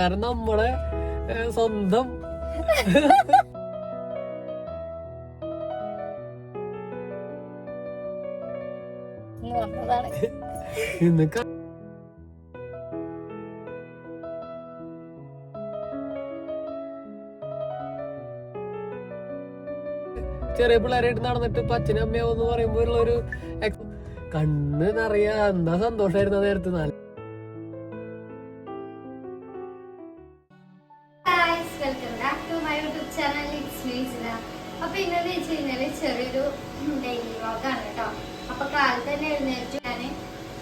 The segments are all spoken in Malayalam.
കാരണം നമ്മളെ സ്വന്തം. ഇന്ന് ചെറിയ പിള്ളേരായിട്ട് നടന്നിട്ട് ഇപ്പൊ അച്ഛനും അമ്മയോ എന്ന് പറയുമ്പോൾ ഒരു കണ്ണ് നിറയാ. എന്താ സന്തോഷായിരുന്നു നേരത്തെ. നല്ല തന്നെ എഴുന്നേറ്റ്. ഞാൻ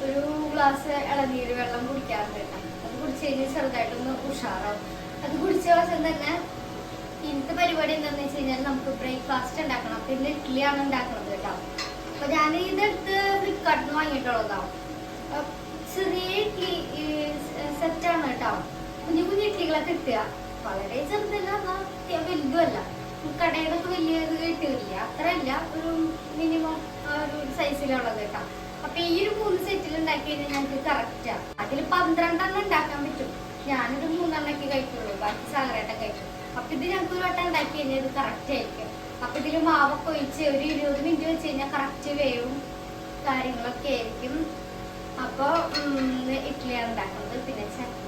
ഒരു ഗ്ലാസ് ഇളനീര് വെള്ളം കുടിക്കാറുണ്ട്. അത് കുടിച്ച് കഴിഞ്ഞാൽ ചെറുതായിട്ടൊന്ന് ഉഷാറാവും. അത് കുടിച്ച ദിവസം തന്നെ ഇന്നത്തെ പരിപാടി എന്താണെന്ന് വെച്ച് കഴിഞ്ഞാൽ നമുക്ക് ബ്രേക്ക്ഫാസ്റ്റ് ഉണ്ടാക്കണം. പിന്നെ ഇഡ്ഡലിയാണ് ഉണ്ടാക്കുന്നത് കേട്ടോ. അപ്പൊ ഞാൻ ഇതെടുത്ത് ഫ്ലിപ്കാർട്ടിൽ വാങ്ങിയിട്ടുള്ളതാവും വാങ്ങിയിട്ടുള്ളതാണ് ചെറിയ ഇഡ്ഡലി സെറ്റാണ് കേട്ടോ. കുഞ്ഞു കുഞ്ഞു ഇഡ്ഡലികളൊക്കെ കിട്ടുക. വളരെ ചെറുതല്ല എന്നാൽ വലുതുമല്ല. കടയിലൊക്കെ വലിയ ഇത് കിട്ടില്ല അത്രയല്ല. ഒരു മിനിമം സൈസിലുള്ളത് കേട്ടോ അപ്പൊ ഈ ഒരു മൂന്ന് സെറ്റിൽ ഉണ്ടാക്കി കഴിഞ്ഞാൽ ഞങ്ങൾക്ക് കറക്റ്റാ അതിൽ പന്ത്രണ്ടെണ്ണം ഉണ്ടാക്കാൻ പറ്റും. ഞാനൊരു മൂന്നെണ്ണൊക്കെ കഴിക്കുള്ളൂ. ബാക്കി സാഗരേട്ടൻ കഴിക്കും. അപ്പൊ ഇത് ഞങ്ങൾക്ക് ഒരു വട്ടം ഉണ്ടാക്കി കഴിഞ്ഞാൽ ഇത് കറക്റ്റ് ആയിരിക്കും. അപ്പൊ ഇതിൽ മാവൊക്കെ ഒഴിച്ച് ഒരു ഇരുപത് മിനിറ്റ് വെച്ച് കഴിഞ്ഞാൽ കറക്റ്റ് വേവും. കാര്യങ്ങളൊക്കെ ആയിരിക്കും. അപ്പോൾ ഇഡ്ഡലിയാണ് ഉണ്ടാക്കുന്നത്. പിന്നെ ചട്നി.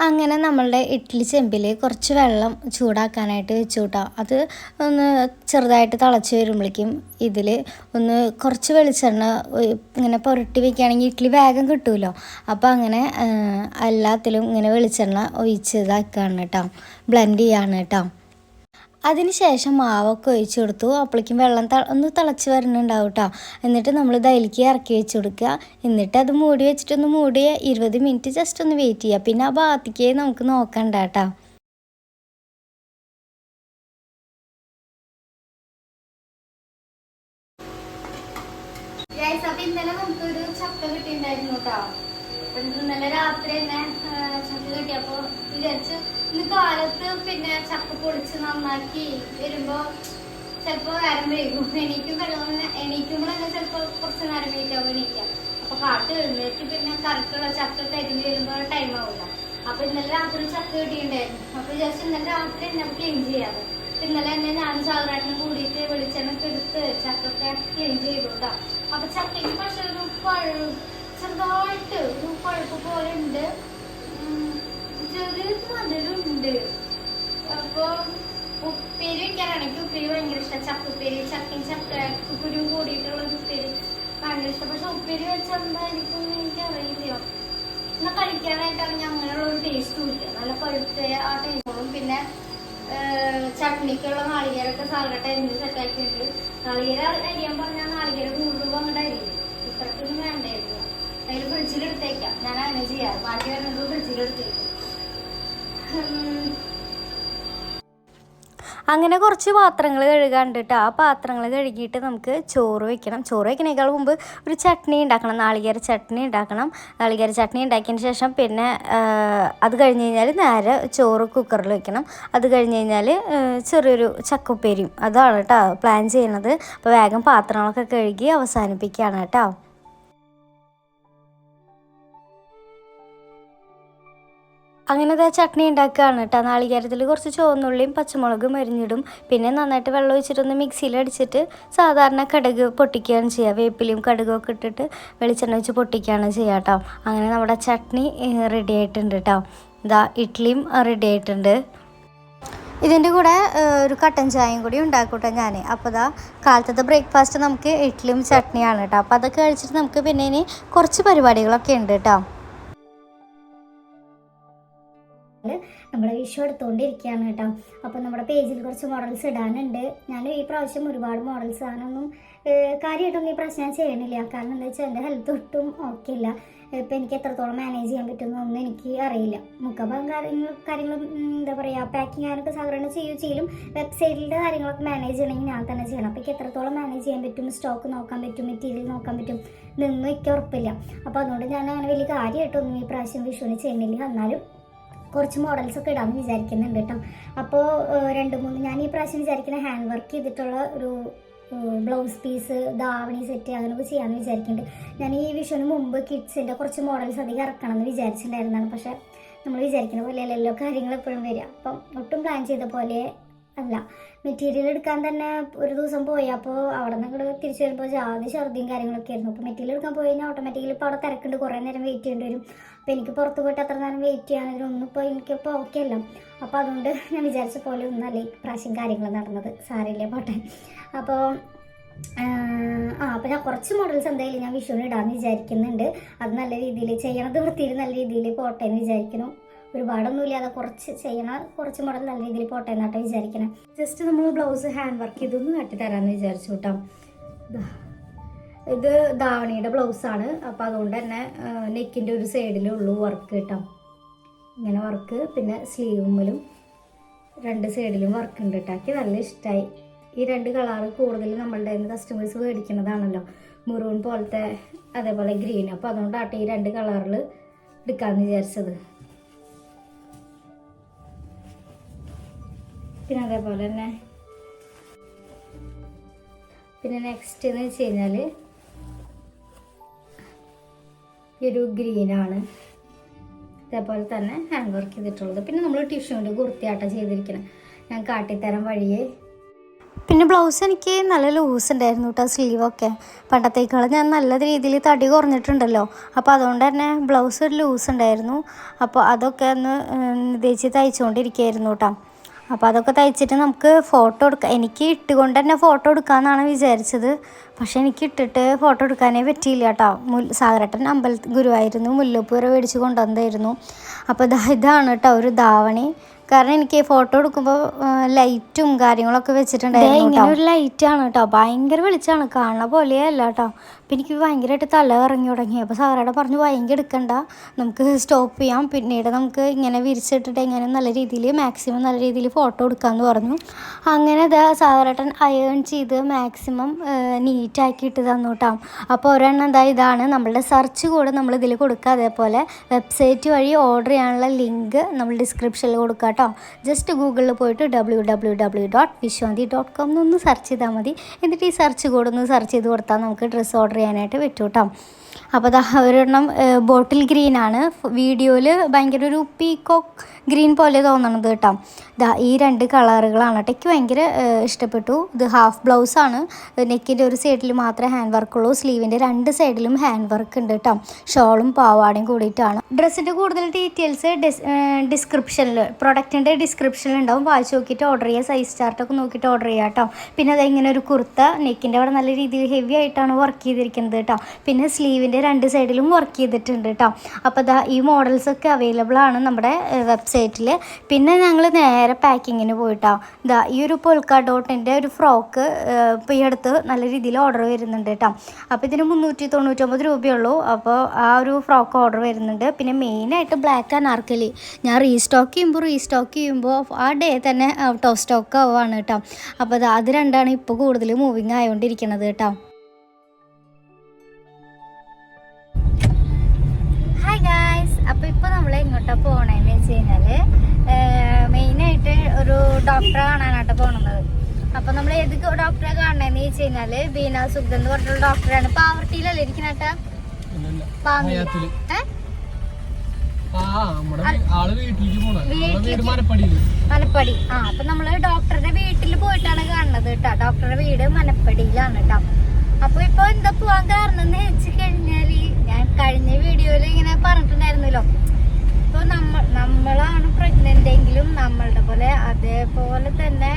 അങ്ങനെ നമ്മളുടെ ഇഡ്ഡലി ചെമ്പിൽ കുറച്ച് വെള്ളം ചൂടാക്കാനായിട്ട് വെച്ചു അത് ഒന്ന് ചെറുതായിട്ട് തിളച്ച് വരുമ്പോഴേക്കും ഇതിൽ ഒന്ന് കുറച്ച് വെളിച്ചെണ്ണ ഇങ്ങനെ പുരട്ടി വെക്കുകയാണെങ്കിൽ ഇഡ്ഡലി വേഗം കിട്ടുമല്ലോ അപ്പോൾ അങ്ങനെ എല്ലാത്തിലും ഇങ്ങനെ വെളിച്ചെണ്ണ ഒഴിച്ച് ഇതാക്കുകയാണ് കേട്ടോ ബ്ലെൻഡ് ചെയ്യാണ് കേട്ടോ അതിനുശേഷം മാവൊക്കെ ഒഴിച്ച് കൊടുത്തു. അപ്പോഴേക്കും വെള്ളം ഒന്ന് തിളച്ച് വരണുണ്ടാവും കേട്ടോ എന്നിട്ട് നമ്മൾ ദൈലിക്ക് ഇറക്കി വെച്ച് കൊടുക്കുക. എന്നിട്ട് അത് മൂടി വെച്ചിട്ടൊന്ന് മൂടി ഇരുപത് മിനിറ്റ് ജസ്റ്റ് ഒന്ന് വെയിറ്റ് ചെയ്യുക. പിന്നെ ആ ഭാഗത്തേക്ക് നമുക്ക് നോക്കണ്ട കേട്ടോ ഗൈസ് അപ്പൊ ഇന്നലെ നമുക്കൊരു ചക്ക കിട്ടിയിട്ടുണ്ടായിരുന്നു കേട്ടോ അപ്പൊ ഇത് ഇന്നലെ രാത്രി തന്നെ ആ, ചക്ക കിട്ടിയപ്പോ വിചാരിച്ച് ഇന്ന് കാലത്ത് പിന്നെ ചക്ക പൊളിച്ച് നന്നാക്കി വരുമ്പോ ചിലപ്പോ നേരം വൈകും എണീക്കും വെള്ളം എണീക്കുമ്പോൾ തന്നെ ചിലപ്പോ കുറച്ച് നേരം വൈകിട്ടാവും എണീക്കാം. അപ്പൊ കാട്ട് എഴുന്നേറ്റ് പിന്നെ കറക്റ്റുള്ള ചക്ക കരിഞ്ഞ് വരുമ്പോൾ ടൈം ആവില്ല അപ്പൊ ഇന്നലെ രാത്രി ചക്ക കിട്ടിയിട്ടുണ്ടായിരുന്നു. അപ്പൊ ജസ്റ്റ് ഇന്നലെ രാത്രി തന്നെ ക്ലീൻ ചെയ്യാറ് ഇന്നലെ തന്നെ ഞാനും സാധാരണ കൂടിയിട്ട് വെളിച്ചെണ്ണൊക്കെ എടുത്ത് ചക്കൊക്കെ ക്ലീൻ ചെയ്തു കേട്ടോ അപ്പൊ ചക്കയ്ക്ക് പക്ഷെ ഒരു പഴു ചെറുതായിട്ട് ഒരു പഴുപ്പ് പോലെ ഉണ്ട്. ചെറിയൊരു മധുരമുണ്ട് അപ്പൊ ഉപ്പേരി വെക്കാനാണ്. എനിക്ക് ഉപ്പേരി ഭയങ്കര ഇഷ്ടം. ചക്കുപ്പേരി ചക്കയും ചക്ക കുരു കൂടിയിട്ടുള്ള ഉപ്പേരി ഭയങ്കര ഇഷ്ടം. പക്ഷെ ഉപ്പേരി വെച്ചാൽ എന്തായിരിക്കും എന്ന് എനിക്കറിയില്ല. എന്നാ കഴിക്കാനായിട്ടാണെങ്കിൽ അങ്ങനെയുള്ള ഒരു ടേസ്റ്റും ഇല്ല. നല്ല പഴുത്ത ആ ടേസ്റ്റും പിന്നെ ചട്നിക്കുള്ള നാളികേരൊക്കെ സാറിട്ട് അരിഞ്ഞ് സെറ്റാക്കിയിട്ടുണ്ട് നാളികേര അരിയാൻ പറഞ്ഞാൽ നാളികേര നൂറ് രൂപ അങ്ങോട്ട് അരിയില്ല ഇത്രക്കൊന്നും വേണ്ടായിരുന്നു. അതിൽ ഫ്രിഡ്ജിൽ എടുത്തേക്കാം. ഞാൻ അങ്ങനെ ചെയ്യാറ് ബാക്കി വരുന്നത് ഉം. അങ്ങനെ കുറച്ച് പാത്രങ്ങൾ കഴുകാണ്ടിട്ട് ആ പാത്രങ്ങൾ കഴുകിയിട്ട് നമുക്ക് ചോറ് വെക്കണം. ചോറ് വെക്കണേക്കാൾ മുമ്പ് ഒരു ചട്നി ഉണ്ടാക്കണം. നാളികേര ചട്നി ഉണ്ടാക്കണം. നാളികേര ചട്നി ഉണ്ടാക്കിയതിന് ശേഷം പിന്നെ അത് കഴിഞ്ഞ് കഴിഞ്ഞാൽ നേരെ ചോറ് കുക്കറിൽ വെക്കണം. അത് കഴിഞ്ഞ് കഴിഞ്ഞാൽ ചെറിയൊരു ചക്കുപ്പേരിയും. അതാണ് കേട്ടോ പ്ലാൻ ചെയ്യണത്. അപ്പോൾ വേഗം പാത്രങ്ങളൊക്കെ കഴുകി അവസാനിപ്പിക്കുകയാണ് കേട്ടോ അങ്ങനെ ദാ ചട്നി ഉണ്ടാക്കുകയാണ് കേട്ടോ. നാളികേരത്തിൽ കുറച്ച് ചുവന്നുള്ളിയും പച്ചമുളകും അരിഞ്ഞിടും. പിന്നെ നന്നായിട്ട് വെള്ളം ഒഴിച്ചിട്ടൊന്ന് മിക്സിയിൽ അടിച്ചിട്ട് സാധാരണ കടുക് പൊട്ടിക്കുകയാണ് ചെയ്യുക. വേപ്പിലയും കടുകും ഒക്കെ ഇട്ടിട്ട് വെളിച്ചെണ്ണ വെച്ച് പൊട്ടിക്കുകയാണ് ചെയ്യുക കേട്ടോ. അങ്ങനെ നമ്മുടെ ചട്നി റെഡി ആയിട്ടുണ്ട് കേട്ടോ. ഇതാ ഇഡ്ഡലിയും റെഡി ആയിട്ടുണ്ട്. ഇതിന്റെ കൂടെ ഒരു കട്ടൻ ചായയും കൂടി ഉണ്ടാക്കൂട്ടെ ഞാൻ അപ്പോൾ ഇതാ കാലത്തത്തെ ബ്രേക്ക്ഫാസ്റ്റ് നമുക്ക് ഇഡ്ഡലിയും ചട്നിയാണ് കേട്ടോ. അപ്പോൾ അതൊക്കെ കഴിച്ചിട്ട് നമുക്ക് പിന്നെ ഇനി കുറച്ച് പരിപാടികളൊക്കെ ഉണ്ട് കേട്ടോ. നമ്മൾ വിഷു എടുത്തുകൊണ്ടിരിക്കുകയാണ് കേട്ടോ. അപ്പോൾ നമ്മുടെ പേജിൽ കുറച്ച് മോഡൽസ് ഇടാനുണ്ട്. ഞാൻ ഈ പ്രാവശ്യം ഒരുപാട് മോഡൽസ് ആണൊന്നും കാര്യമായിട്ടൊന്നും ഈ പ്രശ്നം ചെയ്യണില്ല. കാരണം എന്താ വെച്ചാൽ എന്റെ ഹെൽത്ത് ഒട്ടും ഓക്കെ ഇല്ല. ഇപ്പം എനിക്ക് എത്രത്തോളം മാനേജ് ചെയ്യാൻ പറ്റുമെന്നൊന്നും എനിക്ക് അറിയില്ല. മുഖഭാഗം കാര്യങ്ങൾ കാര്യങ്ങളും എന്താ പറയുക പാക്കിങ് ആയിട്ട് സാധാരണ ചെയ്യുകയും വെബ്സൈറ്റിന്റെ കാര്യങ്ങളൊക്കെ മാനേജ് ചെയ്യണമെങ്കിൽ ഞാൻ തന്നെ ചെയ്യണം. അപ്പോൾ എനിക്ക് എത്രത്തോളം മാനേജ് ചെയ്യാൻ പറ്റും? സ്റ്റോക്ക് നോക്കാൻ പറ്റും? മെറ്റീരിയൽ നോക്കാൻ പറ്റും? ഇതൊന്നും എനിക്ക് ഉറപ്പില്ല. അപ്പോൾ അതുകൊണ്ട് ഞാൻ അങ്ങനെ വലിയ കാര്യമായിട്ടൊന്നും ഈ പ്രാവശ്യം വിഷുവിന് ചെയ്യണില്ല. എന്നാലും കുറച്ച് മോഡൽസ് ഒക്കെ ഇടാമെന്ന് വിചാരിക്കുന്നുണ്ട് കേട്ടോ. അപ്പോൾ രണ്ട് മൂന്ന് ഞാൻ ഈ പ്രാവശ്യം വിചാരിക്കുന്ന ഹാൻഡ് വർക്ക് ചെയ്തിട്ടുള്ള ഒരു ബ്ലൗസ് പീസ് ദാവണി സെറ്റ് അങ്ങനെയൊക്കെ ചെയ്യാമെന്ന് വിചാരിക്കുന്നുണ്ട്. ഞാൻ ഈ വിഷുവിന് മുമ്പ് കിഡ്സിന്റെ കുറച്ച് മോഡൽസ് അധികം ഇറക്കണം എന്ന് വിചാരിച്ചിട്ടുണ്ടായിരുന്നതാണ് പക്ഷേ നമ്മൾ വിചാരിക്കുന്ന പോലെയല്ലല്ലോ കാര്യങ്ങൾ എപ്പോഴും വരിക. അപ്പം ഒട്ടും പ്ലാൻ ചെയ്ത പോലെ അല്ല മെറ്റീരിയൽ എടുക്കാൻ തന്നെ ഒരു ദിവസം പോയി. അപ്പോൾ അവിടെ നിന്ന് തിരിച്ചു വരുമ്പോൾ ജാതി ഛർദിയും കാര്യങ്ങളൊക്കെ ആയിരുന്നു. അപ്പോൾ മെറ്റീരിയൽ എടുക്കാൻ പോയി കഴിഞ്ഞാൽ ഓട്ടോമാറ്റിക്കലി ഇപ്പോൾ അവിടെ തിരക്കുണ്ട്. കുറേ നേരം വെയിറ്റ് ചെയ്യേണ്ടി വരും. അപ്പോൾ എനിക്ക് പുറത്ത് പോയിട്ട് അത്ര നേരം വെയിറ്റ് ചെയ്യാനൊന്നും ഇപ്പോൾ എനിക്കിപ്പോൾ ഓക്കെ അല്ല. അപ്പോൾ അതുകൊണ്ട് ഞാൻ വിചാരിച്ച പോലെ ഒന്നല്ല ഇപ്രാവശ്യം പ്രാവശ്യം കാര്യങ്ങൾ നടന്നത്. സാരില്ല പോട്ടെ. അപ്പോൾ ആ അപ്പോൾ ഞാൻ കുറച്ച് മോഡൽസ് എന്തായാലും ഞാൻ വിഷുവിന് ഇടാമെന്ന് വിചാരിക്കുന്നുണ്ട്. അത് നല്ല രീതിയിൽ ചെയ്യണത് വൃത്തിയിൽ നല്ല രീതിയിൽ പോട്ടെ എന്ന് വിചാരിക്കുന്നു. ഒരുപാടൊന്നും ഇല്ലാതെ കുറച്ച് ചെയ്യണം. കുറച്ച് മോഡൽ നല്ല രീതിയിൽ പോട്ടെ എന്നാട്ടോ വിചാരിക്കണം. ജസ്റ്റ് നമ്മൾ ബ്ലൗസ് ഹാൻഡ് വർക്ക് ഇതൊന്ന് തരാമെന്ന് വിചാരിച്ചു കേട്ടോ. ഇത് ധാവണിയുടെ ബ്ലൗസാണ് അപ്പം അതുകൊണ്ട് തന്നെ നെക്കിന്റെ ഒരു സൈഡിലേ ഉള്ളൂ വർക്ക് കേട്ടോ ഇങ്ങനെ വർക്ക് പിന്നെ സ്ലീവുമ്മലും രണ്ട് സൈഡിലും വർക്ക് ഉണ്ട് കേട്ടോ എനിക്ക് നല്ല ഇഷ്ടമായി ഈ രണ്ട് കളറ് കൂടുതൽ നമ്മളുടെ കസ്റ്റമേഴ്സ് മേടിക്കുന്നതാണല്ലോ. മുറൂൺ പോലത്തെ അതേപോലെ ഗ്രീൻ അപ്പോൾ അതുകൊണ്ടാട്ടെ ഈ രണ്ട് കളറിൽ എടുക്കാമെന്ന് വിചാരിച്ചത്. പിന്നെ അതേപോലെ തന്നെ പിന്നെ നെക്സ്റ്റ് എന്ന് വെച്ച് കഴിഞ്ഞാൽ ഈ ഒരു ഗ്രീനാണ് ഇതേപോലെ തന്നെ ഹാൻഡ് വർക്ക് ചെയ്തിട്ടുള്ളത്. പിന്നെ നമ്മൾ ടിഷ്യൂന്റെ കുർത്തിയാട്ടം ചെയ്തിരിക്കണം. ഞാൻ കാട്ടിത്തരം വഴിയേ. പിന്നെ ബ്ലൗസ് എനിക്ക് നല്ല ലൂസ് ഉണ്ടായിരുന്നു കേട്ടോ സ്ലീവൊക്കെ പണ്ടത്തേക്കാളും ഞാൻ നല്ല രീതിയിൽ തടി കുറഞ്ഞിട്ടുണ്ടല്ലോ. അപ്പോൾ അതുകൊണ്ട് തന്നെ ബ്ലൗസ് ഒരു ലൂസ് ഉണ്ടായിരുന്നു. അപ്പോൾ അതൊക്കെ ഒന്ന് തേച്ച് തയ്ച്ചുകൊണ്ടിരിക്കുകയായിരുന്നു കേട്ടോ അപ്പോൾ അതൊക്കെ തയ്ച്ചിട്ട് നമുക്ക് ഫോട്ടോ എടുക്കാം. എനിക്ക് ഇട്ടുകൊണ്ട് തന്നെ ഫോട്ടോ എടുക്കാമെന്നാണ് വിചാരിച്ചത്. പക്ഷേ എനിക്ക് ഇട്ടിട്ട് ഫോട്ടോ എടുക്കാനേ പറ്റിയില്ല കേട്ടോ. മുൽ സാഗരട്ടൻ അമ്പലത്തിൽ ഗുരുവായിരുന്നു. മുല്ലപ്പൂ വരെ മേടിച്ച് കൊണ്ടുവന്നായിരുന്നു. അപ്പോൾ ഇതാ ഇതാണ് കേട്ടോ ഒരു ധാവണി. കാരണം എനിക്ക് ഫോട്ടോ എടുക്കുമ്പോൾ ലൈറ്റും കാര്യങ്ങളൊക്കെ വെച്ചിട്ടുണ്ടായിരുന്നു ഇങ്ങനെ ഒരു ലൈറ്റാണ് കേട്ടോ. ഭയങ്കര വെളിച്ചമാണ്. കാണുന്ന പോലെയല്ല കേട്ടോ. അപ്പം എനിക്ക് ഭയങ്കരമായിട്ട് തല ഇറങ്ങി തുടങ്ങി. അപ്പോൾ സാറോടെ പറഞ്ഞു ഭയങ്കര എടുക്കണ്ട. നമുക്ക് സ്റ്റോപ്പ് ചെയ്യാം. പിന്നീട് നമുക്ക് ഇങ്ങനെ വിരിച്ചിട്ടിട്ട് ഇങ്ങനെ നല്ല രീതിയിൽ മാക്സിമം നല്ല രീതിയിൽ ഫോട്ടോ എടുക്കാമെന്ന് പറഞ്ഞു. അങ്ങനെ ഇതാ സാറേട്ടൻ അയേൺ ചെയ്ത് മാക്സിമം നീറ്റാക്കി ഇട്ട് തന്നു കേട്ടോ അപ്പോൾ ഒരെണ്ണം എന്താ ഇതാണ്. നമ്മളുടെ സെർച്ച് കൂടെ നമ്മൾ ഇതിൽ കൊടുക്കുക. അതേപോലെ വെബ്സൈറ്റ് വഴി ഓർഡർ ചെയ്യാനുള്ള ലിങ്ക് നമ്മൾ ഡിസ്ക്രിപ്ഷനിൽ കൊടുക്കുക കേട്ടോ ജസ്റ്റ് ഗൂഗിളിൽ പോയിട്ട് W W W dot Vishwanthi dot com എന്നൊന്ന് സെർച്ച് ചെയ്താൽ മതി. എന്നിട്ട് ഈ സെർച്ച് കോഡ് ഒന്ന് സെർച്ച് ചെയ്ത് കൊടുത്താൽ നമുക്ക് ഡ്രസ്സ് ഓർഡർ ചെയ്യാനായിട്ട് പറ്റും കേട്ടോ അപ്പോൾ ദാ ഒരെണ്ണം ബോട്ടിൽ ഗ്രീൻ ആണ്. വീഡിയോയിൽ ഭയങ്കര ഒരു പീക്കോക്ക് ഗ്രീൻ പോലെ തോന്നണത് കേട്ടോ. ദാ ഈ രണ്ട് കളറുകളാണ് കേട്ടോ. എനിക്ക് ഭയങ്കര ഇഷ്ടപ്പെട്ടു. ഇത് ഹാഫ് ബ്ലൗസാണ് നെക്കിന്റെ ഒരു സൈഡിൽ മാത്രമേ ഹാൻഡ് വർക്ക് ഉള്ളൂ. സ്ലീവിന്റെ രണ്ട് സൈഡിലും ഹാൻഡ് വർക്ക് ഉണ്ട് കേട്ടോ. ഷോളും പാവാടയും കൂടിയിട്ടാണ്. ഡ്രസ്സിന്റെ കൂടുതൽ ഡീറ്റെയിൽസ് ഡിസ്ക്രിപ്ഷനിൽ പ്രൊഡക്റ്റിന്റെ ഡിസ്ക്രിപ്ഷനിൽ ഉണ്ടാവും വായിച്ച് നോക്കിയിട്ട് ഓർഡർ ചെയ്യുക സൈസ് ചാർട്ടൊക്കെ നോക്കിയിട്ട് ഓർഡർ ചെയ്യുക കേട്ടോ. പിന്നെ അത് ഇങ്ങനെ ഒരു കുർത്ത നെക്കിന്റെ അവിടെ നല്ല രീതിയിൽ ഹെവി ആയിട്ടാണ് വർക്ക് ചെയ്തിരിക്കുന്നത് കേട്ടോ. പിന്നെ സ്ലീവിന്റെ രണ്ട് സൈഡിലും വർക്ക് ചെയ്തിട്ടുണ്ട് കേട്ടോ അപ്പോൾ ദാ ഈ മോഡൽസൊക്കെ അവൈലബിൾ ആണ് നമ്മുടെ വെബ്സൈറ്റിൽ പിന്നെ ഞങ്ങൾ നേരെ പാക്കിങ്ങിന് പോയിട്ടോ. ദാ ഈ ഒരു പൊൽക്ക ഡോട്ടിന്റെ ഒരു ഫ്രോക്ക് ഇപ്പോൾ ഈ അടുത്ത് നല്ല രീതിയിൽ ഓർഡർ വരുന്നുണ്ട് കേട്ടോ അപ്പോൾ ഇതിന് മുന്നൂറ്റി തൊണ്ണൂറ്റൊമ്പത് രൂപയുള്ളൂ. അപ്പോൾ ആ ഒരു ഫ്രോക്ക് ഓർഡർ വരുന്നുണ്ട്. പിന്നെ മെയിനായിട്ട് ബ്ലാക്ക് അനാർക്കലി ഞാൻ റീസ്റ്റോക്ക് ചെയ്യുമ്പോൾ റീസ്റ്റോക്ക് ചെയ്യുമ്പോൾ ആ ഡേ തന്നെ ഔട്ട് ഓഫ് സ്റ്റോക്ക് ആവുകയാണ് കേട്ടോ അപ്പോൾ അത് രണ്ടാണ് ഇപ്പോൾ കൂടുതൽ മൂവിങ് ആയതുകൊണ്ടിരിക്കുന്നത് കേട്ടോ അപ്പോൾ ഇപ്പോൾ നമ്മൾ എങ്ങോട്ടാ പോണേന്ന് വെച്ച് മെയിൻ ആയിട്ട് ഒരു ഡോക്ടറെ കാണാനായിട്ട് പോണത് അപ്പോൾ നമ്മൾ ഏത് ഡോക്ടറെ കാണണമെന്ന് വെച്ച് കഴിഞ്ഞാൽ ബീന സുഗ്ധ എന്ന് പറഞ്ഞിട്ടുള്ള ഡോക്ടറാണ്. പാവർട്ടിയിലല്ലേ ഇരിക്കണേട്ടാ മനപ്പടി. ആ അപ്പൊ നമ്മൾ ഡോക്ടറുടെ വീട്ടിൽ പോയിട്ടാണ് കാണുന്നത് കേട്ടോ. ഡോക്ടറുടെ വീട് മനപ്പടിയിലാണ് കേട്ടോ. അപ്പൊ ഇപ്പൊ എന്താ പോവാൻ കാരണം എന്ന് വെച്ച് കഴിഞ്ഞാൽ ഞാൻ കഴിഞ്ഞ വീഡിയോയിൽ ഇങ്ങനെ പറഞ്ഞിട്ടുണ്ടായിരുന്നല്ലോ. ഇപ്പൊ നമ്മ നമ്മളാണ് പ്രഗ്നന്റ് എങ്കിലും നമ്മളുടെ പോലെ അതേപോലെ തന്നെ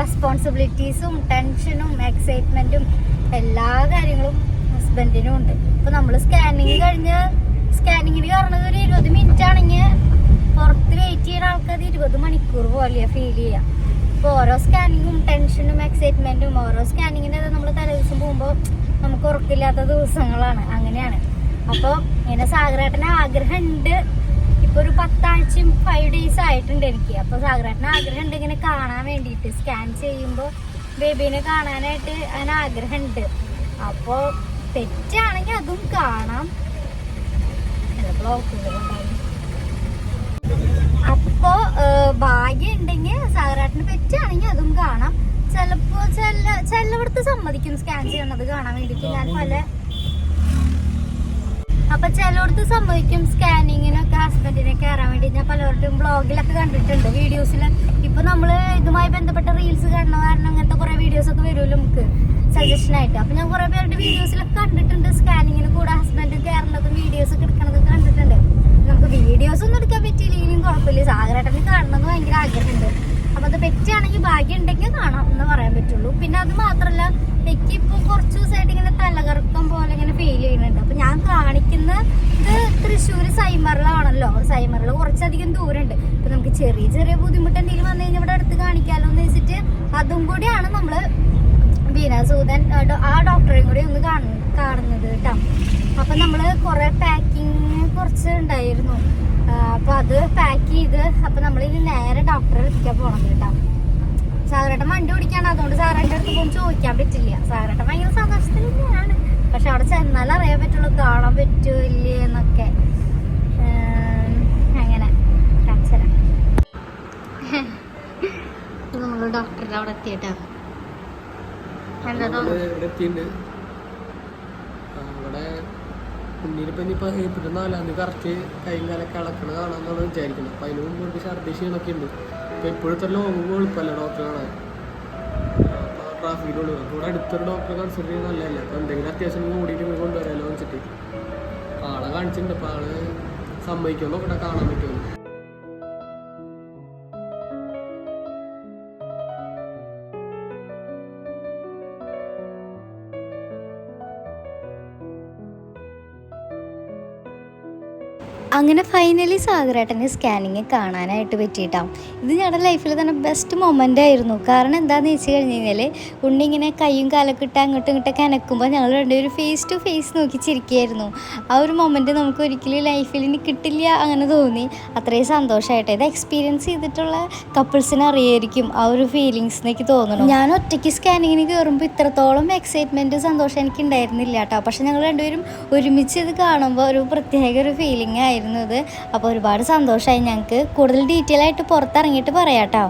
റെസ്പോൺസിബിലിറ്റീസും ടെൻഷനും എക്സൈറ്റ്മെന്റും എല്ലാ കാര്യങ്ങളും ഹസ്ബൻഡിനും ഉണ്ട്. ഇപ്പൊ നമ്മൾ സ്കാനിങ് കഴിഞ്ഞ് സ്കാനിങ്ങിന് കാരണം ഒരു ഇരുപത് മിനിറ്റ് ആണെങ്കിൽ പുറത്ത് വെയിറ്റ് ചെയ്യുന്ന ആൾക്കാർ ഇരുപത് മണിക്കൂർ പോലെയാ ഫീൽ ചെയ്യുക ഇപ്പോൾ ഓരോ സ്കാനിങ്ങും ടെൻഷനും എക്സൈറ്റ്മെന്റും ഓരോ സ്കാനിങ്ങിന് നമ്മൾ തലേദിവസം പോകുമ്പോൾ നമുക്ക് ഉറക്കില്ലാത്ത ദിവസങ്ങളാണ് അങ്ങനെയാണ്. അപ്പോൾ ഇങ്ങനെ സാഗരേട്ടന് ആഗ്രഹം ഉണ്ട് ഇപ്പൊ ഒരു പത്താഴ്ചയും ഫൈവ് ഡേയ്സ് ആയിട്ടുണ്ട് എനിക്ക്. അപ്പോൾ സാഗരേട്ടന് ആഗ്രഹം ഉണ്ട് ഇങ്ങനെ കാണാൻ വേണ്ടിയിട്ട്. സ്കാൻ ചെയ്യുമ്പോൾ ബേബീനെ കാണാനായിട്ട് അതിന് ആഗ്രഹമുണ്ട് അപ്പോൾ അപ്പോ തെറ്റാണെങ്കിൽ അതും കാണാം. അപ്പോൾ ഭാഗ്യം ഉണ്ടെങ്കിൽ പറ്റുകയാണെങ്കിൽ അതും കാണാം. ചിലപ്പോ ചില ചിലവിടത്ത് സമ്മതിക്കും സ്കാൻ ചെയ്യണത് കാണാൻ വേണ്ടിട്ട് ഞാൻ പല അപ്പൊ ചിലയിടത്ത് സമ്മതിക്കും സ്കാനിങ്ങിനൊക്കെ ഹസ്ബൻഡിനെ കയറാൻ വേണ്ടി. ഞാൻ പലവരുടെയും ബ്ലോഗിലൊക്കെ കണ്ടിട്ടുണ്ട് വീഡിയോസിൽ ഇപ്പൊ നമ്മൾ ഇതുമായി ബന്ധപ്പെട്ട റീൽസ് കാണുന്ന കാരണം അങ്ങനത്തെ കുറെ വീഡിയോസ് ഒക്കെ വരുമല്ലോ നമുക്ക് സജഷൻ ആയിട്ട്. അപ്പൊ ഞാൻ കുറെ പേരുടെ വീഡിയോസിലൊക്കെ കണ്ടിട്ടുണ്ട് സ്കാനിങ്ങിന് കൂടെ ഹസ്ബൻഡ് കയറുന്നതും വീഡിയോസ് ഒക്കെ കണ്ടിട്ടുണ്ട്. നമുക്ക് വീഡിയോസ് ഒന്നും എടുക്കാൻ പറ്റിയില്ലെങ്കിലും കുഴപ്പമില്ല. സാഗരേട്ടന് കാണണമെന്ന് ഭയങ്കര ആഗ്രഹമുണ്ട്. അപ്പൊ അത് പെറ്റാണെങ്കിൽ ഭാഗ്യം ഉണ്ടെങ്കിൽ കാണാം എന്ന് പറയാൻ പറ്റുള്ളൂ. പിന്നെ അത് മാത്രല്ല എനിക്ക് ഇപ്പൊ കുറച്ച് ദിവസമായിട്ട് ഇങ്ങനെ തലകറക്കം പോലെ ഇങ്ങനെ ഫീൽ ചെയ്യുന്നുണ്ട്. അപ്പൊ ഞാൻ കാണിക്കുന്ന ഇത് തൃശ്ശൂര് സൈമറിലാണല്ലോ. സൈമറിൽ കുറച്ചധികം ദൂരമുണ്ട്. അപ്പൊ നമുക്ക് ചെറിയ ചെറിയ ബുദ്ധിമുട്ട് എന്തെങ്കിലും വന്നു കഴിഞ്ഞാൽ ഇവിടെ അടുത്ത് കാണിക്കാലോ എന്ന് വെച്ചിട്ട് അതും കൂടിയാണ് നമ്മൾ ബീനാസൂദൻ ആ ഡോക്ടറെയും കൂടി ഒന്ന് കാണു- കാണുന്നത് കേട്ടോ. അപ്പൊ നമ്മൾ കുറെ പാക്കിങ് കുറച്ച് ഉണ്ടായിരുന്നു. അപ്പൊ അത് പാക്ക് ചെയ്ത് അപ്പൊ നമ്മൾ ഇനി നേരെ ഡോക്ടറെ എത്തിക്കാൻ പോണം കേട്ടോ. സാറേട്ടൻ വണ്ടി ഓടിക്കാണ് അതുകൊണ്ട് സാറേന്റെ അടുത്ത് പോകും ചോദിക്കാൻ പറ്റില്ല. സാറേട്ടൻ ഭയങ്കര സന്തോഷത്തിൽ തന്നെയാണ് പക്ഷെ അവിടെ ചെന്നാൽ അറിയാൻ പറ്റുള്ളൂ കാണാൻ പറ്റൂല്ലേ എന്നൊക്കെ. അങ്ങനെ. നമ്മൾ നമ്മൾ അവിടെ എത്തിയിട്ടാ. എന്താ തോന്നുന്നു? ഇവിടെ ഇപ്പം എത്തിയിട്ടുണ്ട് ആ, ഇവിടെ ഉണ്ണിയിലിപ്പോ ഇനിയിപ്പോ ഏപ്രിൽ നാലാം തീയതി കറക്റ്റ് കൈയും കാലൊക്കെ ഇളക്കണ കാണാന്നാണ് വിചാരിക്കുന്നത്. അപ്പൊ അതിന് മുമ്പ് ഛർദ്ദി ഛർദി ക്ഷീണൊക്കെ ഉണ്ട്. ഇപ്പൊ ഇപ്പോഴത്തെ ലോങ്ങ് എളുപ്പമല്ല ഡോക്ടറെ കാണാൻ. ട്രാഫിക്കിനുള്ളൂ അപ്പോൾ ഇവിടെ അടുത്തൊരു ഡോക്ടറെ കൺസൾട്ട് ചെയ്യുന്നത് നല്ലതല്ല? അപ്പൊ എന്തെങ്കിലും അത്യാവശ്യം കൂടിയിട്ട് പോയി കൊണ്ടുവരാമല്ലോ വെച്ചിട്ട്. ആളെ കാണിച്ചിട്ടുണ്ട്. അപ്പോൾ ആൾ സമ്മതിക്കുമോ? ഇവിടെ കാണാൻ പറ്റുമോ? അങ്ങനെ ഫൈനലി സാഗരേട്ടന്റെ സ്കാനിങ് കാണാനായിട്ട് പറ്റിയിട്ടാണ് ഇത് ഞങ്ങളുടെ ലൈഫിൽ തന്നെ ബെസ്റ്റ് മൊമെന്റ് ആയിരുന്നു. കാരണം എന്താണെന്ന് വെച്ച് കഴിഞ്ഞ് കഴിഞ്ഞാൽ ഉണ്ണി ഇങ്ങനെ കൈയും കാലൊക്കെ ഇട്ട് അങ്ങോട്ടും ഇങ്ങോട്ടൊക്കെ അനക്കുമ്പോൾ ഞങ്ങൾ രണ്ടുപേരും ഫേസ് ടു ഫേസ് നോക്കി ചിരിക്കുകയായിരുന്നു ആ ഒരു മൊമെന്റ് നമുക്ക് ഒരിക്കലും ലൈഫിൽ ഇനി കിട്ടില്ല അങ്ങനെ തോന്നി. അത്രയും സന്തോഷമായിട്ട് ഇത് എക്സ്പീരിയൻസ് ചെയ്തിട്ടുള്ള കപ്പിൾസിന് അറിയായിരിക്കും ആ ഒരു ഫീലിങ്സ് എനിക്ക് തോന്നുന്നു ഞാൻ ഒറ്റയ്ക്ക് സ്കാനിങ്ങിന് കയറുമ്പോൾ ഇത്രത്തോളം എക്സൈറ്റ്മെന്റും സന്തോഷം എനിക്ക് ഉണ്ടായിരുന്നില്ല കേട്ടോ. പക്ഷെ ഞങ്ങൾ രണ്ടുപേരും ഒരുമിച്ച് ഇത് കാണുമ്പോൾ ഒരു പ്രത്യേക ഒരു ഫീലിംഗ് ആയിരുന്നു. ഇത് അപ്പോൾ ഒരുപാട് സന്തോഷമായി ഞങ്ങൾക്ക് കൂടുതൽ ഡീറ്റെയിൽ ആയിട്ട് പുറത്തിറങ്ങിയിട്ട് പറയാം കേട്ടോ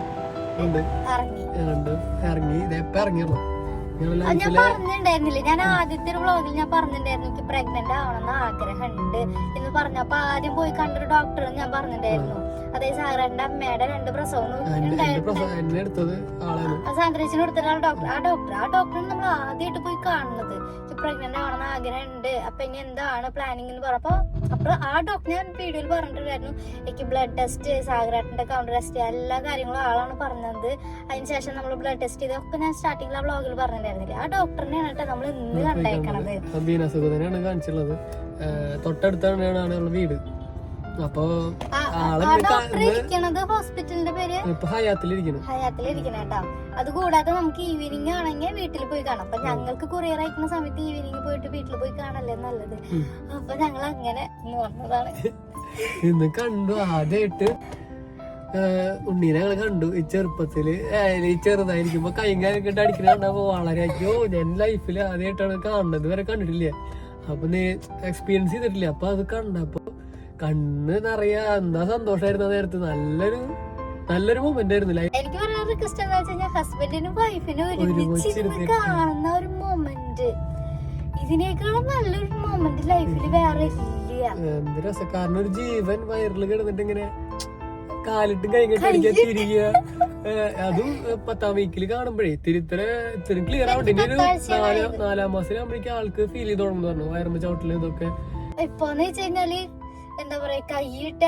ഞാൻ പറഞ്ഞിട്ടുണ്ടായിരുന്നില്ല? ഞാൻ ആദ്യത്തെ ഒരു വ്ളോഗിൽ ഞാൻ പറഞ്ഞിട്ടുണ്ടായിരുന്നു എനിക്ക് പ്രഗ്നന്റ് ആവണമെന്ന് ആഗ്രഹമുണ്ട് എന്ന് പറഞ്ഞപ്പോ ആദ്യം പോയി കണ്ടൊരു ഡോക്ടർ ഞാൻ പറഞ്ഞിട്ടുണ്ടായിരുന്നു. അതേ സാറിന്റെ അമ്മയുടെ രണ്ട് പ്രസവം ആളാണ്. സാന്ദ്രേച്ചിന് കൊടുത്തിട്ടുള്ള ഡോക്ടർ ആ ഡോക്ടർ ആ ഡോക്ടറാണ് നമ്മൾ ആദ്യമായിട്ട് പോയി കാണുന്നത്. പ്രഗ്നന്റ് ആവണം ആഗ്രഹം ഉണ്ട് അപ്പൊ ഇനി എന്താണ് പ്ലാനിങ് എന്ന് പറഞ്ഞപ്പോ അപ്പൊ ആ ഡോക്ടർ ഞാൻ വീഡിയോയിൽ പറഞ്ഞിട്ടുണ്ടായിരുന്നു. എനിക്ക് ബ്ലഡ് ടെസ്റ്റ് സാഗ്രാട്ടിന്റെ കൗണ്ടർ ടെസ്റ്റ് എല്ലാ കാര്യങ്ങളും ആളാണ് പറഞ്ഞത്. അതിനുശേഷം നമ്മൾ ബ്ലഡ് ടെസ്റ്റ് ചെയ്തൊക്കെ ഞാൻ സ്റ്റാർട്ടിംഗിൽ ആ വ്ളോഗിൽ പറഞ്ഞിട്ടുണ്ടായിരുന്നില്ല? ആ ഡോക്ടറിനെയാണ് കേട്ടോ നമ്മൾ ഇന്ന് കണ്ടേക്കണത്. തൊട്ടടുത്താണ് വീട്. അപ്പൊ ഇരിക്കണത് ഹോസ്പിറ്റലിന്റെ പേര്? ഹയാത്തിലിരിക്കണം. കേട്ടോ. അത് കൂടാതെ നമുക്ക് ഈവനിങ് ആണെങ്കിൽ വീട്ടിൽ പോയി കാണാം. അപ്പൊ ഞങ്ങൾക്ക് കൊറിയർ അയക്കുന്ന സമയത്ത് ഈവനിങ് പോയിട്ട് വീട്ടിൽ പോയി കാണല്ലേ നല്ലത്. അപ്പൊ ഞങ്ങൾ അങ്ങനെ വന്നതാണ് ഇന്ന് കണ്ടു ആദ്യമായിട്ട് ഉണ്ണീനെ കണ്ടു. ഈ ചെറുപ്പത്തിൽ ഈ ചെറുതായിരിക്കുമ്പോ കൈയും കാലൊക്കെ ഇട്ട് അടിക്കണ കണ്ടപ്പോ വളരെ അയ്യോ ഞാൻ ലൈഫിൽ ആദ്യമായിട്ടാണ് കാണുന്നത്. വരെ കണ്ടിട്ടില്ല. അപ്പൊ നീ എക്സ്പീരിയൻസ് ചെയ്തിട്ടില്ല. അപ്പൊ അത് കണ്ടപ്പോ കണ്ണ് നിറയാ. എന്താ സന്തോഷായിരുന്നു നേരത്തെ. നല്ലൊരു നല്ലൊരു മൊമെന്റ് ആയിരുന്നു. ലൈഫ് എനിക്ക് പറയാൻ റിക്വസ്റ്റ് എന്താ വെച്ച് കഴിഞ്ഞാൽ ഹസ്ബൻഡിനും വൈഫിനും ഒരുമിച്ച് ഒരുമിച്ചിരുന്ന് കാണുന്ന ഒരു മൊമെന്റ് ഇതിനേക്കാളും നല്ലൊരു മൊമെന്റ് ലൈഫിൽ വേറെ ഇല്ല. എന്ത് രസം. കാരണം ഒരു ജീവൻ വയറിൽ കിടന്നിട്ട് ഇങ്ങനെ കാലിട്ടും കൈകെട്ട് അടിക്കാൻ തിരിയുക. അതും പത്താം വീക്കിൽ കാണുമ്പോഴേ തിരുത്തര ഇത്തിരി ക്ലിയർ ആവട്ടെ ഇനി ഒരു നാലാം നാലാം മാസത്തിലാകുമ്പോഴേക്കും ആൾക്ക് ഫീൽ ചെയ്ത് തുടങ്ങുന്നു പറഞ്ഞു. വയറുമ്പ ചവിട്ടിൽ ഇതൊക്കെ. ഇപ്പൊന്ന് വെച്ച് കഴിഞ്ഞാൽ എന്താ പറയാ കാലിട്ട്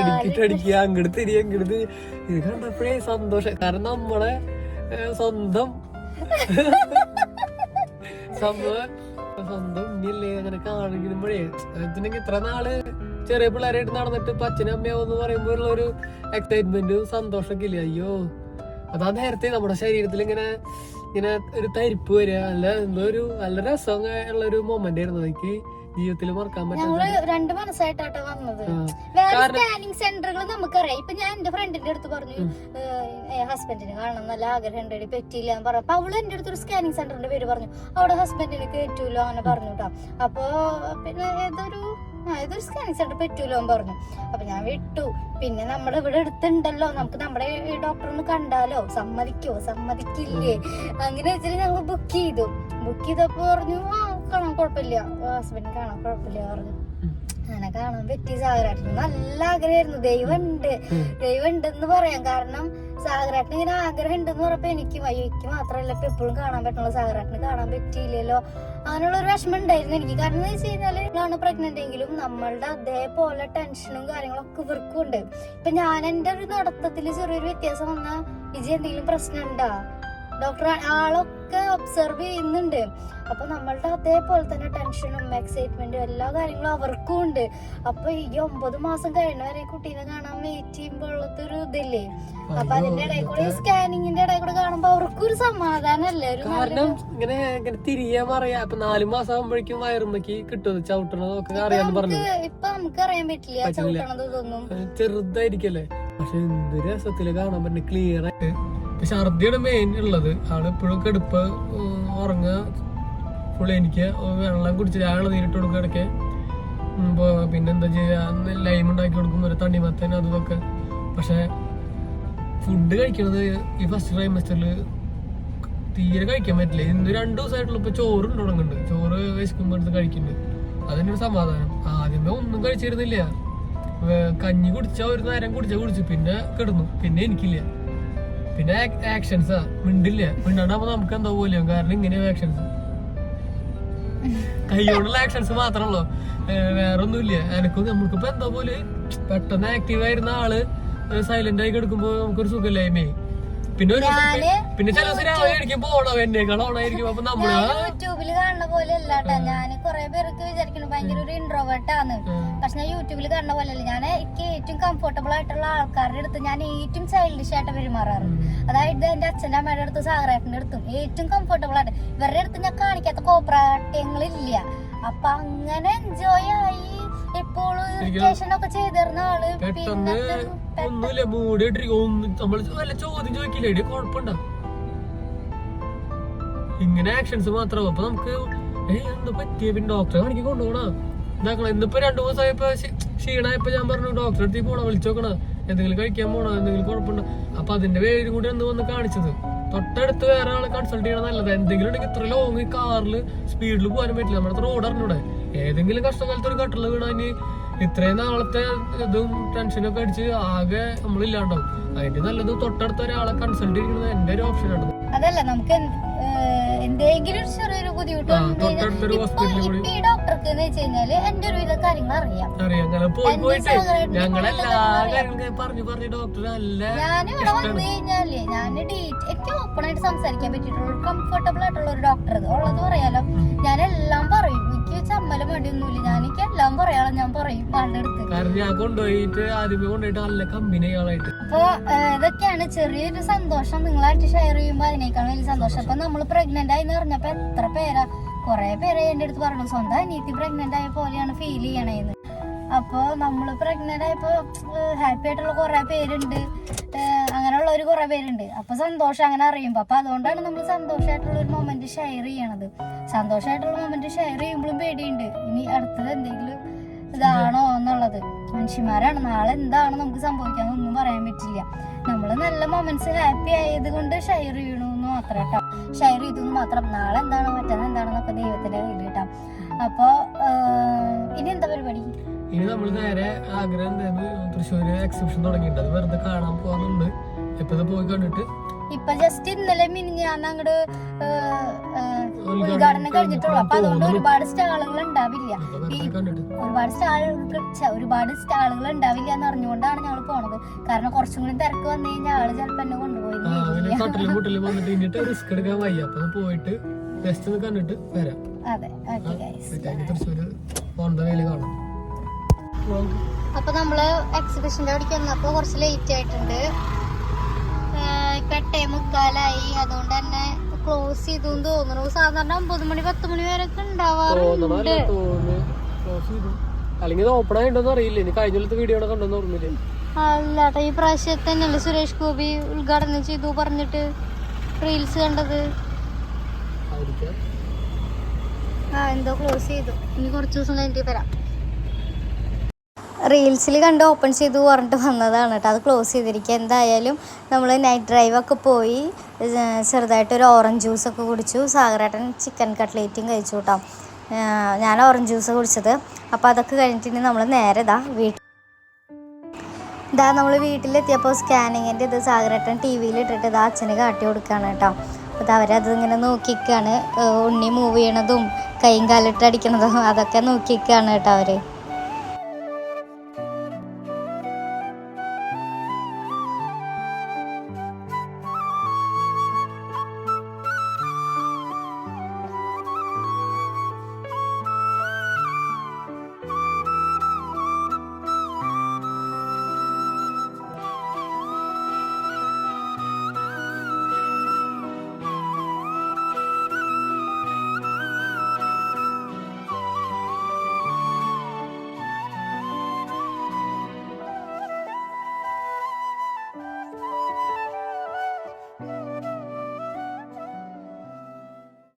അടിക്കിട്ട് അടിക്കുക അങ്ങോട്ട് ഇത് കണ്ടപ്പോഴേ സന്തോഷം. കാരണം നമ്മളെ സ്വന്തം സംഭവം സ്വന്തം ഉണ്ണിയല്ലേ അങ്ങനെ കാണിക്കുമ്പോഴേ ഇത്ര നാൾ ചെറിയ പിള്ളേരായിട്ട് നടന്നിട്ട് ഇപ്പൊ അച്ഛനും അമ്മയാവും എന്ന് പറയുമ്പോൾ ഉള്ള ഒരു എക്സൈറ്റ്മെന്റും സന്തോഷമൊക്കെ ഇല്ല? അയ്യോ. അതാ നേരത്തെ നമ്മുടെ ശരീരത്തിൽ ഇങ്ങനെ ഇങ്ങനെ ഒരു തരിപ്പ് വരിക. അല്ല എന്തോ ഒരു നല്ല രസം ഉള്ള ഒരു മൊമെന്റ് ആയിരുന്നു. എനിക്ക് ജീവിതത്തിൽ മറക്കാൻ ഞങ്ങൾ രണ്ട് മനസ്സായിട്ടാട്ടോ വന്നത്. വേറെ സ്കാനിങ് സെന്ററുകൾ നമുക്കറിയാം. ഇപ്പൊ ഞാൻ എന്റെ ഫ്രണ്ടിന്റെ അടുത്ത് പറഞ്ഞു ഹസ്ബൻഡിന് കാണണം നല്ല ആഗ്രഹം ഉണ്ട് പറ്റിയില്ല എന്ന് പറഞ്ഞു. അപ്പൊ അവൾ എന്റെ അടുത്ത് ഒരു സ്കാനിങ് സെന്ററിന്റെ പേര് പറഞ്ഞു. അവിടെ ഹസ്ബൻഡിന് കേറ്റൂലോ അങ്ങനെ പറഞ്ഞു കേട്ടോ അപ്പൊ പിന്നെ ഏതൊരു ആ ഏതൊരു സ്കാനിങ് സെന്റർ പറ്റൂലോ എന്ന് പറഞ്ഞു. അപ്പൊ ഞാൻ വിട്ടു. പിന്നെ നമ്മൾ ഇവിടെ അടുത്തുണ്ടല്ലോ. നമുക്ക് നമ്മുടെ ഒന്ന് കണ്ടാലോ? സമ്മതിക്കോ? സമ്മതിക്കില്ലേ? അങ്ങനെ വെച്ചിട്ട് ഞങ്ങൾ ബുക്ക് ചെയ്തു. ബുക്ക് ചെയ്തപ്പോ പറഞ്ഞു ആ കാണാൻ കുഴപ്പമില്ല. ഹസ്ബൻഡ് കാണാൻ കുഴപ്പമില്ല പറഞ്ഞു. അങ്ങനെ കാണാൻ പറ്റി സാഗരാട്ടിന്. നല്ല ആഗ്രഹമായിരുന്നു. ദൈവമുണ്ട്. ദൈവമുണ്ട് ദൈവം ഉണ്ടെന്ന് പറയാം. കാരണം സാഗരാട്ടിന് ഇങ്ങനെ ആഗ്രഹം ഉണ്ടെന്ന് പറഞ്ഞപ്പോ എനിക്ക് അയ്യോ എനിക്ക് മാത്രമല്ല ഇപ്പൊ എപ്പോഴും കാണാൻ പറ്റുള്ള സാഗരാട്ടിന് കാണാൻ പറ്റിയില്ലല്ലോ. അങ്ങനെയുള്ള ഒരു വിഷമം ഉണ്ടായിരുന്നു എനിക്ക്. കാരണം എന്ന് വെച്ച് കഴിഞ്ഞാൽ ആണ് പ്രഗ്നന്റ് എങ്കിലും നമ്മളുടെ അതേപോലെ ടെൻഷനും കാര്യങ്ങളൊക്കെ ഇവർക്കും ഉണ്ട് ഇപ്പൊ ഞാൻ എന്റെ ഒരു നടത്തത്തിൽ ചെറിയൊരു വ്യത്യാസം വന്നാൽ വിജയ് എന്തെങ്കിലും പ്രശ്നം ഉണ്ടാ ഡോക്ടർ ആളൊക്കെ ഒബ്സർവ് ചെയ്യുന്നുണ്ട്. അപ്പൊ നമ്മളുടെ അതേപോലെ തന്നെ ടെൻഷനും എക്സൈറ്റ്മെന്റും എല്ലാ കാര്യങ്ങളും അവർക്കും ഉണ്ട്. അപ്പൊ ഈ ഒമ്പത് മാസം കഴിഞ്ഞ വരെ കുട്ടീനെ കാണാൻ വെയിറ്റ് ചെയ്യുമ്പോൾ ഒരു ഇതില്ലേ? അപ്പൊ അതിന്റെ ഇടയിൽ കൂടെ ഈ സ്കാനിങ്ങിന്റെ ഇടയിൽ കൂടെ കാണുമ്പോ അവർക്കും ഒരു സമാധാനല്ലേ? ഒരു കാരണം ഇങ്ങനെ ഇങ്ങനെ തിരിയാൻ പറയാ. അപ്പൊ നാലു മാസം ആകുമ്പോഴേക്കും വയറുമ്പക്ക് കിട്ടും. ചവിട്ടണതൊക്കെ അറിയാന്ന് പറഞ്ഞു ഇപ്പൊ നമുക്ക് അറിയാൻ പറ്റില്ല. ചവിട്ടണത് ഇതൊന്നും. ചെറുതായിരിക്കല്ലേ പക്ഷെ എന്ത് രസത്തിൽ കാണാൻ പറ്റുന്ന. ക്ലിയർ ആയിട്ട്. ഇപ്പൊ ഛർദിയാണ് മെയിൻ ഉള്ളത് ആൾ എപ്പോഴും കെടുപ്പ് ഉറങ്ങ ഉറങ്ങുക ഫുൾ എനിക്ക് വെള്ളം കുടിച്ച് രാവിലെ നേരിട്ട് കൊടുക്കുക ഇടയ്ക്ക്. ഉം, ഇപ്പൊ പിന്നെന്താ ചെയ്യാ? ലൈം ഉണ്ടാക്കി കൊടുക്കും ഒരു തണ്ണിമത്തൻ അതും പക്ഷെ ഫുഡ് കഴിക്കണത് ഈ ഫസ്റ്റ് ട്രൈമസ്റ്ററിൽ തീരെ കഴിക്കാൻ പറ്റില്ല. ഇന്ന് രണ്ടു ദിവസമായിട്ടുള്ള ഇപ്പൊ ചോറ് തുടങ്ങുന്നുണ്ട് ചോറ് വിശക്കുമ്പോൾ എടുത്ത് കഴിക്കുന്നുണ്ട്. അതിനൊരു സമാധാനം. ആദ്യമേ ഒന്നും കഴിച്ചിരുന്നില്ല. കഞ്ഞി കുടിച്ച ഒരു നേരം കുടിച്ച കുടിച്ചു. പിന്നെ കിടന്നു. പിന്നെ എനിക്കില്ല. പിന്നെ ആക്ഷൻസാ മിണ്ടില്ല. മിണ്ടാണ്ടാകുമ്പോ നമുക്ക് എന്താ പോലെയും കാരണം ഇങ്ങനെയാ ആക്ഷൻസ് കൈയോടുള്ള ആക്ഷൻസ് മാത്രമല്ലോ വേറെ ഒന്നുമില്ല എനക്കും നമുക്കിപ്പോ എന്താ പോലെ? പെട്ടെന്ന് ആക്റ്റീവ് ആയിരുന്ന ആൾ സൈലന്റ് ആയി കിടക്കുമ്പോ നമുക്കൊരു സുഖമില്ലായ്മേ പിന്നെ ഒരു ഞാൻ പിന്നെ ചില ദിവസം രാവിലെ ആയിരിക്കും പോണോ എന്നേക്കാൾ ഓണായിരിക്കും. അപ്പൊ നമ്മൾ ഞാൻ യൂട്യൂബിൽ കാണുന്ന പോലെ അല്ലാട്ടാ ഞാൻ കുറെ പേർക്ക് വിചാരിക്കുന്നു ഭയങ്കര ഒരു ഇൻട്രോവേർട്ട് ആണ് പക്ഷെ ഞാൻ യൂട്യൂബിൽ കാണുന്ന പോലെ അല്ല. ഞാൻ എനിക്ക് ഏറ്റവും കംഫർട്ടബിൾ ആയിട്ടുള്ള ആൾക്കാരുടെ അടുത്ത് ഞാൻ ഏറ്റവും ചൈൽഡിഷ് ആയിട്ട് പെരുമാറാറ്. അതായത് എന്റെ അച്ഛന്റെ അമ്മയുടെ അടുത്ത് സാഗരേട്ടന്റെ അടുത്തും ഏറ്റവും കംഫർട്ടബിൾ ആയിട്ട്. ഇവരുടെ അടുത്ത് ഞാൻ കാണിക്കാത്ത കോപ്രാട്ടങ്ങളില്ല അപ്പൊ അങ്ങനെ എൻജോയ് ആയി. ഒക്കെ ചെയ്തിരുന്ന ആൾ പെട്ടെന്ന് ഒന്നുമില്ല മൂടി ഒന്നും നമ്മൾ വല്ല ചോദ്യം ചോദിക്കില്ല? കുഴപ്പമുണ്ടോ? ഇങ്ങനെ ആക്ഷൻസ് മാത്രം. അപ്പൊ നമുക്ക് ഏയ് എന്താ പറ്റിയ? പിന്നെ ഡോക്ടറെ കാണിക്ക് കൊണ്ടുപോകണ? ഇതാക്കണം. ഇന്നിപ്പോ രണ്ടു ദിവസമായപ്പോ ക്ഷീണായപ്പോ ഞാൻ പറഞ്ഞു ഡോക്ടറെ അടുത്ത് പോണ വിളിച്ചോക്കണ എന്തെങ്കിലും കഴിക്കാൻ പോണോ? എന്തെങ്കിലും കുഴപ്പമുണ്ടോ? അപ്പൊ അതിന്റെ പേരും കൂടി ഒന്ന് വന്ന് കാണിച്ചത്. തൊട്ടടുത്ത് വേറെ ആളെ കൺസൾട്ട് ചെയ്യണം നല്ലത്. എന്തെങ്കിലും ഉണ്ടെങ്കിൽ ഇത്ര ലോങ് കാറിൽ സ്പീഡിൽ പോകാനും പറ്റില്ല. നമ്മുടെ റോഡ് അറിഞ്ഞൂടെ? ഏതെങ്കിലും കഷ്ടകാലത്ത് ഒരു കട്ടള വീണാന് ഇത്രയും നാളത്തെ ഇതും ടെൻഷനൊക്കെ അടിച്ച് ആകെ നമ്മളില്ലാണ്ടാവും. അതിന്റെ നല്ലത് തൊട്ടടുത്ത ഒരാളെ കൺസൾട്ട് ചെയ്യുന്നത് എന്റെ ഒരു ഓപ്ഷൻ ആണ്. അതല്ല നമുക്ക് എന്തെങ്കിലും ചെറിയൊരു ബുദ്ധിമുട്ട് ഈ ഡോക്ടർക്ക് എന്ന് വെച്ച് കഴിഞ്ഞാൽ എന്റെ ഒരു വിധ കാര്യങ്ങൾ അറിയാം. നല്ല ഞാനിവിടെ വന്നു കഴിഞ്ഞാൽ ഞാൻ എനിക്ക് ഓപ്പൺ ആയിട്ട് സംസാരിക്കാൻ പറ്റിയിട്ടുള്ള കംഫർട്ടബിൾ ആയിട്ടുള്ള ഒരു ഡോക്ടർ ഉള്ളത് പറയാലോ. ഞാൻ എല്ലാം പറയും. എനിക്ക് ചമ്മല മടിയൊന്നുമില്ല ഞാൻ എനിക്ക് എല്ലാം പറയാളോ ഞാൻ പറയും ആളുടെ അടുത്ത്. കാരണം ഞാൻ കൊണ്ടുപോയിട്ട് ആദ്യമേ കൊണ്ടുപോയിട്ട് നല്ല കമ്പനി ആളായിട്ട് അപ്പൊ ഏഹ്, ഇതൊക്കെയാണ് ചെറിയൊരു സന്തോഷം. നിങ്ങളായിട്ട് ഷെയർ ചെയ്യുമ്പോ അതിനേക്കാൾ വലിയ സന്തോഷം. അപ്പൊ നമ്മൾ പ്രഗ്നന്റ് ആയി പറഞ്ഞപ്പോ എത്ര പേരാ? കുറെ പേരെ എന്റെ അടുത്ത് പറഞ്ഞു. സ്വന്തം അനിയത്തി പ്രഗ്നന്റ് ആയ പോലെയാണ് ഫീൽ ചെയ്യണേന്ന്. അപ്പൊ നമ്മൾ പ്രഗ്നന്റ് ആയപ്പോ ഹാപ്പി ആയിട്ടുള്ള കുറെ പേരുണ്ട്. ഏഹ്, അങ്ങനെയുള്ളവര് കുറെ പേരുണ്ട്. അപ്പൊ സന്തോഷം അങ്ങനെ അറിയുമ്പോ അപ്പൊ അതുകൊണ്ടാണ് നമ്മൾ സന്തോഷമായിട്ടുള്ള ഒരു മൊമെന്റ് ഷെയർ ചെയ്യണത്. സന്തോഷമായിട്ടുള്ള മൊമെന്റ് ഷെയർ ചെയ്യുമ്പോഴും പേടിയുണ്ട്. ഇനി അടുത്തത് എന്തെങ്കിലും ഇതാണോ എന്നുള്ളത്. മനുഷ്യന്മാരാണ്. നാളെ എന്താണ് നമുക്ക് സംഭവിക്കാൻ ഒന്നും പറയാൻ പറ്റില്ല. നമ്മൾ നല്ല മൊമെന്റ്സ് ഹാപ്പി ആയത് കൊണ്ട് ഷെയർ ചെയ്യണു എന്ന് മാത്രം കേട്ടോ. ഷെയർ ചെയ്തു മാത്രം. നാളെ എന്താണ് മറ്റന്ന് എന്താണെന്നൊക്കെ ദൈവത്തിന്റെ കയ്യിൽ കേട്ടോ. അപ്പൊ ഇനി എന്താ പരിപാടി? ഇനി നമ്മൾ നേരെ ആഗ്രഹം തൃശ്ശൂര് എക്സിബിഷൻ തുടങ്ങിയിട്ടുണ്ട്. അത് വെറുതെ കാണാൻ പോകാന്നുണ്ട് ഇപ്പൊ ഇത് പോയി കണ്ടിട്ട്? ഇപ്പൊ ജസ്റ്റ് ഇന്നലെ മിനിഞ്ഞാന്ന് അങ്ങോട്ട് ഉദ്ഘാടനം കഴിഞ്ഞിട്ടുള്ളൂ. അപ്പൊ അതുകൊണ്ട്. ഒരുപാട് സ്റ്റാളുകൾ ഉണ്ടാവില്ല ഒരുപാട് സ്റ്റാളുകൾ ഒരുപാട് സ്റ്റാളുകൾ ഉണ്ടാവില്ല എന്ന് അറിഞ്ഞുകൊണ്ടാണ് ഞങ്ങൾ പോണത്. കാരണം കുറച്ചും കൂടി തിരക്ക് വന്നു കഴിഞ്ഞാൽ ആൾ ചിലപ്പോ എന്നെ കൊണ്ടുപോയി പോയിട്ട് ജസ്റ്റ് ഒന്ന് കണ്ടിട്ട് വരാം. അതെ ഓക്കെ തൃശ്ശൂര് വേൽ കാണാം. അപ്പൊ നമ്മൾ എക്സിബിഷന്റെ അവിടേക്ക് വന്നപ്പോ കുറച്ച് ലേറ്റ് ആയിട്ടുണ്ട്. എട്ടേ മുക്കാലായി അതുകൊണ്ട് തന്നെ ക്ലോസ് ചെയ്തു തോന്നുന്നു സാധാരണ ഒമ്പത് മണി പത്ത് മണി വരെ ഒക്കെ ഉണ്ടാവാറുണ്ട്. അല്ലെങ്കിൽ ഓപ്പൺ ആയിട്ടോന്ന് അറിയില്ല. ഇനി കഴിഞ്ഞ വീഡിയോ കണ്ടെന്ന് ഓർമ്മയില്ലേ. അല്ലാട്ടെ ഈ പ്രാവശ്യത്തെ തന്നെയല്ലേ സുരേഷ് ഗോപി ഉദ്ഘാടനം ചെയ്തു പറഞ്ഞിട്ട് റീൽസ് കണ്ടത്? ആ എന്തോ ക്ലോസ് ചെയ്തു. ഇനി കുറച്ച് ദിവസം കഴിഞ്ഞിട്ട് വരാം. റീൽസിൽ കണ്ട് ഓപ്പൺ ചെയ്തു പറഞ്ഞിട്ട് വന്നതാണ് കേട്ടോ. അത് ക്ലോസ് ചെയ്തിരിക്കുക. എന്തായാലും നമ്മൾ നൈറ്റ് ഡ്രൈവൊക്കെ പോയി ചെറുതായിട്ടൊരു ഓറഞ്ച് ജ്യൂസൊക്കെ കുടിച്ചു. സാഗരേട്ടൻ ചിക്കൻ കട്ട്ലേറ്റും കഴിച്ചു കേട്ടോ. ഞാൻ ഓറഞ്ച് ജ്യൂസ് കുടിച്ചത്. അപ്പോൾ അതൊക്കെ കഴിഞ്ഞിട്ട് നമ്മൾ നേരെ ഇതാ വീട്ടിൽ ഇതാ നമ്മൾ വീട്ടിലെത്തിയപ്പോൾ സ്കാനിങ്ങിന്റെ ഇത് സാഗരേട്ടൻ ടി വിയിൽ ഇട്ടിട്ട് ഇതാ അച്ഛന് കാട്ടി കൊടുക്കുകയാണ് കേട്ടോ. അപ്പോൾ അവരത് ഇങ്ങനെ നോക്കിക്കാണ് ഉണ്ണി മൂവ് ചെയ്യണതും കൈയും കാലിട്ട് അടിക്കണതും അതൊക്കെ നോക്കിക്കാണ് കേട്ടോ അവർ